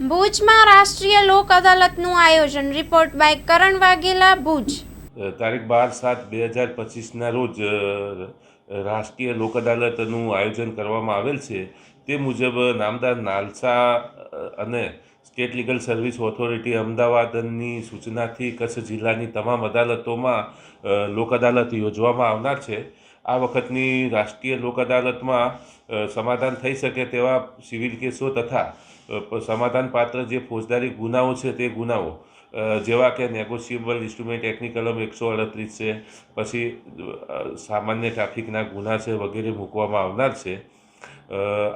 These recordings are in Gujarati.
ભુજમાં રાષ્ટ્રીય લોક અદાલતનું આયોજન. Report by Karan Vaghela, Bhuj. તારીખ બાર સાત બે હજાર પચીસના રોજ રાષ્ટ્રીય લોક અદાલતનું આયોજન કરવામાં આવેલ છે. તે મુજબ નામદાર નાલસા અને સ્ટેટ લીગલ સર્વિસ ઓથોરિટી અમદાવાદની સૂચનાથી કચ્છ જિલ્લાની તમામ અદાલતોમાં લોક અદાલત યોજવામાં આવનાર છે. આ વખતની રાષ્ટ્રીય લોક અદાલતમાં સમાધાન થઈ શકે તેવા સિવિલ કેસો તથા સમાધાન પાત્ર જે ફોજદારી ગુનાઓ છે તે ગુનાઓ જેવા કે નેગોશિયેબલ ઇન્સ્ટ્રુમેન્ટ એક્ટની કલમ એકસો અડત્રીસ છે, પછી સામાન્ય ટ્રાફિકના ગુના છે વગેરે મૂકવામાં આવનાર છે.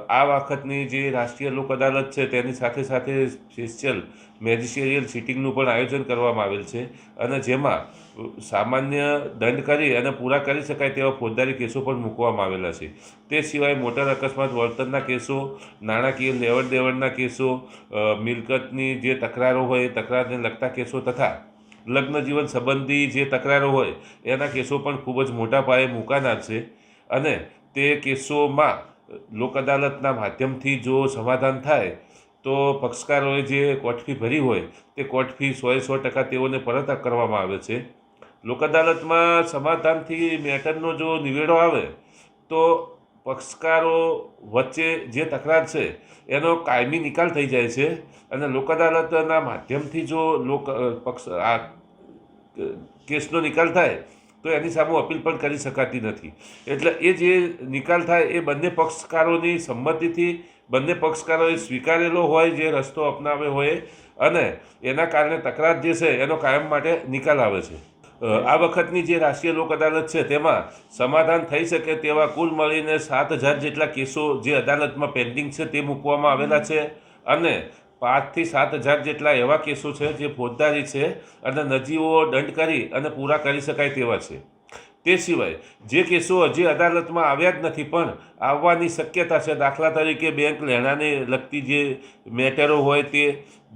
આ વખતની જે રાષ્ટ્રીય લોક અદાલત છે, તેની સાથે સાથે સ્પેશિયલ મેજિસ્ટેરિયલ સિટિંગનું પણ આયોજન કરવામાં આવેલ છે અને જેમાં સામાન્ય દંડ કરી અને પૂરા કરી શકાય તેવા ફોજદારી કેસો પણ મૂકવામાં આવેલા છે. તે સિવાય મોટર અકસ્માત, વળતરના કેસો, નાણાકીય લેવડ દેવડના કેસો મિલકતની જે તકરારો હોય, એ તકરારને લગતા કેસો તથા લગ્ન જીવન સંબંધી જે તકરારો હોય, એના કેસો પણ ખૂબ જ મોટા પાયે મૂકાનાર છે અને તે કેસોમાં લોક અદાલતના માધ્યમથી જો સમાધાન થાય, તો પક્ષકારોએ જે કોર્ટ ફી ભરી હોય, તે કોર્ટ ફી સોએ સો ટકા તેઓને પરત કરવામાં આવે છે. લોક અદાલતમાં સમાધાનથી મેટરનો જો નિવેડો આવે, તો પક્ષકારો વચ્ચે જે તકરાર છે, એનો કાયમી નિકાલ થઈ જાય છે અને લોક અદાલતના માધ્યમથી જો લોક પક્ષ, આ કેસનો નિકાલ થાય તો એની સામે અપીલ પણ કરી શકાતી નથી. એટલે એ જે નિકાલ થાય એ બંને પક્ષકારોની સંમતિથી બંને પક્ષકારોએ સ્વીકારેલો હોય જે રસ્તો અપનાવ્યો હોય અને એના કારણે તકરાર જે છે એનો કાયમ માટે નિકાલ આવે છે. આ વખતની જે રાષ્ટ્રીય લોક અદાલત છે તેમાં સમાધાન થઈ શકે તેવા કુલ મળીને સાત હજાર જેટલા કેસો જે અદાલતમાં પેન્ડિંગ છે તે મૂકવામાં આવેલા છે અને પાંચથી સાત હજાર જેટલા એવા કેસો છે જે ફોજદારી છે અને નજીવો દંડ કરી અને પૂરા કરી શકાય તેવા છે. તે સિવાય જે કેસો હજી અદાલતમાં આવ્યા જ નથી પણ આવવાની શક્યતા છે. દાખલા તરીકે બેંક લેણાને લગતી જે મેટરો હોય તે,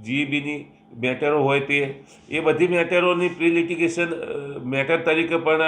જીબીની મેટરો હોય તે, એ બધી મેટરોની પ્રિલિટિગેશન મેટર તરીકે પણ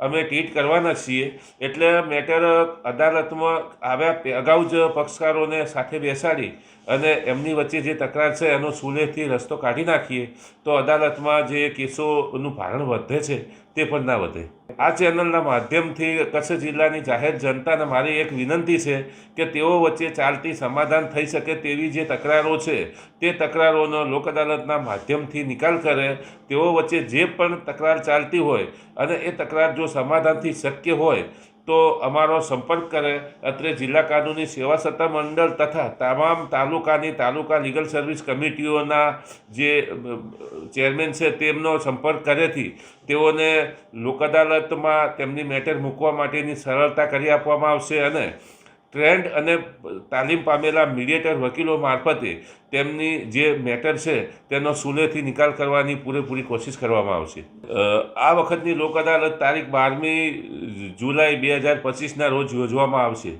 અમે ટ્રીટ કરવાના છીએ. એટલે મેટર અદાલતમાં આવ્યા અગાઉ જ પક્ષકારોને સાથે બેસાડી અને એમની વચ્ચે જે તકરાર છે એનો સુલેથી રસ્તો કાઢી નાખીએ. તો અદાલતમાં જે કેસોનું ભારણ વધે છે તે પણ ના વધે. આ ચેનલના માધ્યમથી કચ્છ જિલ્લાની જાહેર જનતાને મારી એક વિનંતી છે કે તેઓ વચ્ચે ચાલતી સમાધાન થઈ શકે તેવી જે તકરારો છે, તે તકરારોનો લોક અદાલતના માધ્યમથી નિકાલ કરે. તેઓ વચ્ચે જે પણ તકરાર ચાલતી હોય અને એ તકરાર જો સમાધાનથી શક્ય હોય તો અમારો સંપર્ક કરે. અત્રે જિલ્લા કાનૂની સેવા સત્તા મંડળ તથા તમામ તાલુકાની તાલુકા લીગલ સર્વિસ કમિટીઓના જે ચેરમેન છે તેમનો સંપર્ક કરેથી તેઓને લોક અદાલતમાં તેમની મેટર મૂકવા માટેની સરળતા કરી આપવામાં આવશે અને ટ્રેન્ડ અને તાલીમ પામેલા મીડિયેટર વકીલો મારફતે તેમની જે મેટર છે તેનો સુલેથી નિકાલ કરવાની પૂરેપૂરી કોશિશ કરવામાં આવશે. આ વખતની લોક અદાલત તારીખ બારમી જુલાઈ બે હજાર પચીસના રોજ યોજવામાં આવશે.